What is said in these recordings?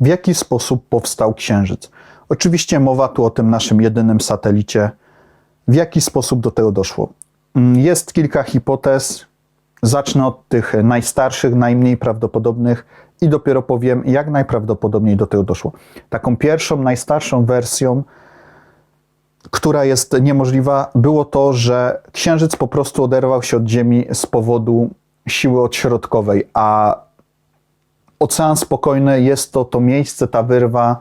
w jaki sposób powstał Księżyc. Oczywiście mowa tu o tym naszym jedynym satelicie. W jaki sposób do tego doszło? Mm, Jest kilka hipotez. Zacznę od tych najstarszych, najmniej prawdopodobnych i dopiero powiem, jak najprawdopodobniej do tego doszło. Taką pierwszą, najstarszą wersją, która jest niemożliwa, było to, że Księżyc po prostu oderwał się od Ziemi z powodu siły odśrodkowej, a Ocean Spokojny jest to to miejsce, ta wyrwa,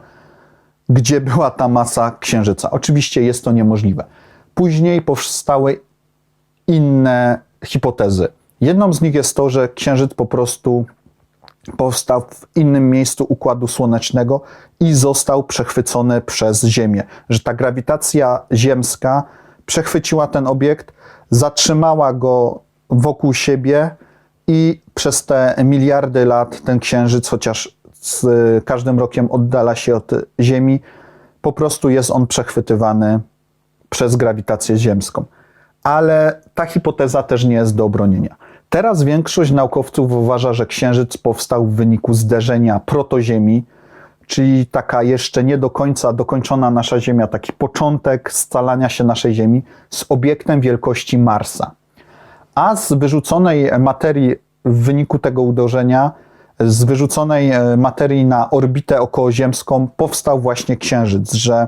gdzie była ta masa Księżyca. Oczywiście jest to niemożliwe. Później powstały inne hipotezy. Jedną z nich jest to, że Księżyc po prostu powstał w innym miejscu układu słonecznego i został przechwycony przez Ziemię. Że ta grawitacja ziemska przechwyciła ten obiekt, zatrzymała go wokół siebie i przez te miliardy lat ten Księżyc, chociaż z każdym rokiem oddala się od Ziemi, po prostu jest on przechwytywany przez grawitację ziemską. Ale ta hipoteza też nie jest do obronienia. Teraz większość naukowców uważa, że Księżyc powstał w wyniku zderzenia protoziemi, czyli taka jeszcze nie do końca dokończona nasza Ziemia, taki początek scalania się naszej Ziemi z obiektem wielkości Marsa. A z wyrzuconej materii w wyniku tego uderzenia, z wyrzuconej e, materii na orbitę okołoziemską powstał właśnie Księżyc, że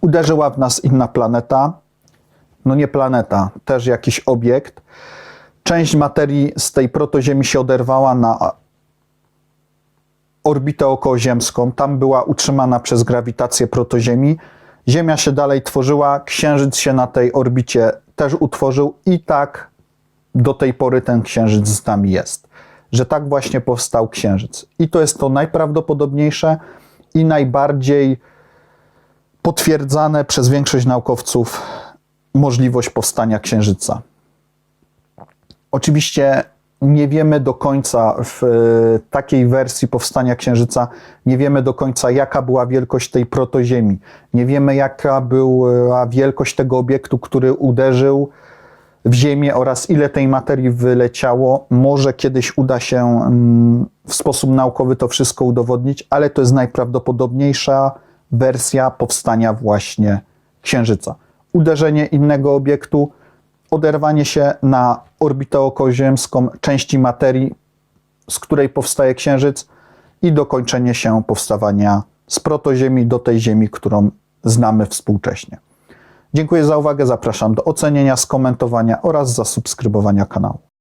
uderzyła w nas inna planeta, no nie planeta, też jakiś obiekt. Część materii z tej protoziemi się oderwała na orbitę okołoziemską. Tam była utrzymana przez grawitację protoziemi. Ziemia się dalej tworzyła, Księżyc się na tej orbicie też utworzył i tak do tej pory ten Księżyc z nami jest. Że tak właśnie powstał Księżyc. I to jest to najprawdopodobniejsze i najbardziej potwierdzane przez większość naukowców możliwość powstania Księżyca. Oczywiście nie wiemy do końca w e, takiej wersji powstania Księżyca, nie wiemy do końca, jaka była wielkość tej protoziemi. Nie wiemy, jaka była wielkość tego obiektu, który uderzył w Ziemię oraz ile tej materii wyleciało. Może kiedyś uda się mm, w sposób naukowy to wszystko udowodnić, ale to jest najprawdopodobniejsza wersja powstania właśnie Księżyca. Uderzenie innego obiektu, oderwanie się na orbitę okołoziemską części materii, z której powstaje Księżyc i dokończenie się powstawania z protoziemi do tej Ziemi, którą znamy współcześnie. Dziękuję za uwagę, zapraszam do ocenienia, skomentowania oraz zasubskrybowania kanału.